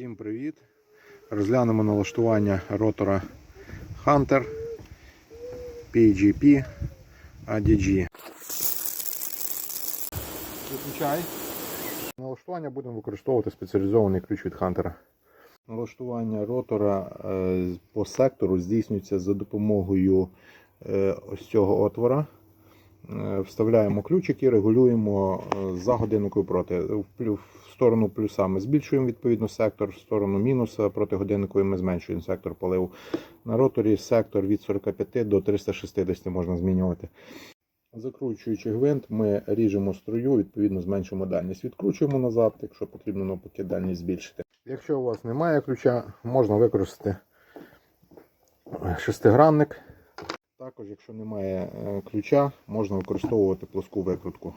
Всім привіт! Розглянемо налаштування ротора Hunter PGP ADG. Виключай. Налаштування будемо використовувати спеціалізований ключ від Hunter. Налаштування ротора е, по сектору здійснюється за допомогою е, ось цього отвора. Е, Вставляємо ключик і регулюємо е, за годинникою проти. В сторону плюса ми збільшуємо відповідно сектор, в сторону мінуса проти годинникової ми зменшуємо сектор поливу. На роторі сектор від 45 до 360 можна змінювати. Закручуючи гвинт, ми ріжемо струю, відповідно зменшуємо дальність. Відкручуємо назад, якщо потрібно навпаки дальність збільшити. Якщо у вас немає ключа, можна використати шестигранник. Також, якщо немає е, ключа, можна використовувати плоску викрутку.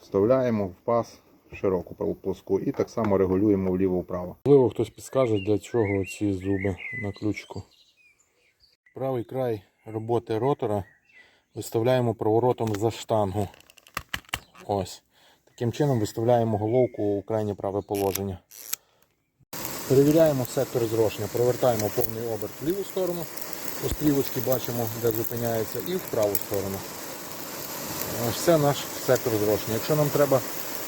Вставляємо в паз широку плоску і так само регулюємо вліво-вправо. Можливо, хтось підскаже, для чого ці зуби на ключику. Правий край роботи ротора виставляємо проворотом за штангу. Ось. Таким чином виставляємо головку у крайнє праве положення. Перевіряємо сектор зрошення, провертаємо повний оберт в ліву сторону. По стрілочці бачимо, де зупиняється, і в праву сторону. Ось це наш сектор зрошення. Якщо нам треба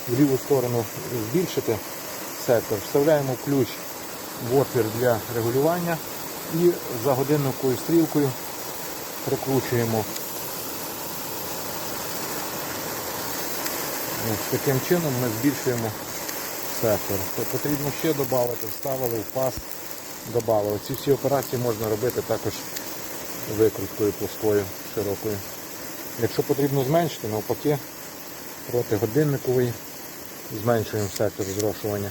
в ліву сторону збільшити сектор, вставляємо ключ в отвір для регулювання і за годинниковою стрілкою прикручуємо. Ось таким чином ми збільшуємо сектор. То Потрібно ще додати, вставили в паз, додали. Ці всі операції можна робити також викруткою плоскою, широкою. Якщо потрібно зменшити, навпаки, проти годинникової зменшуємо сектор зрошування.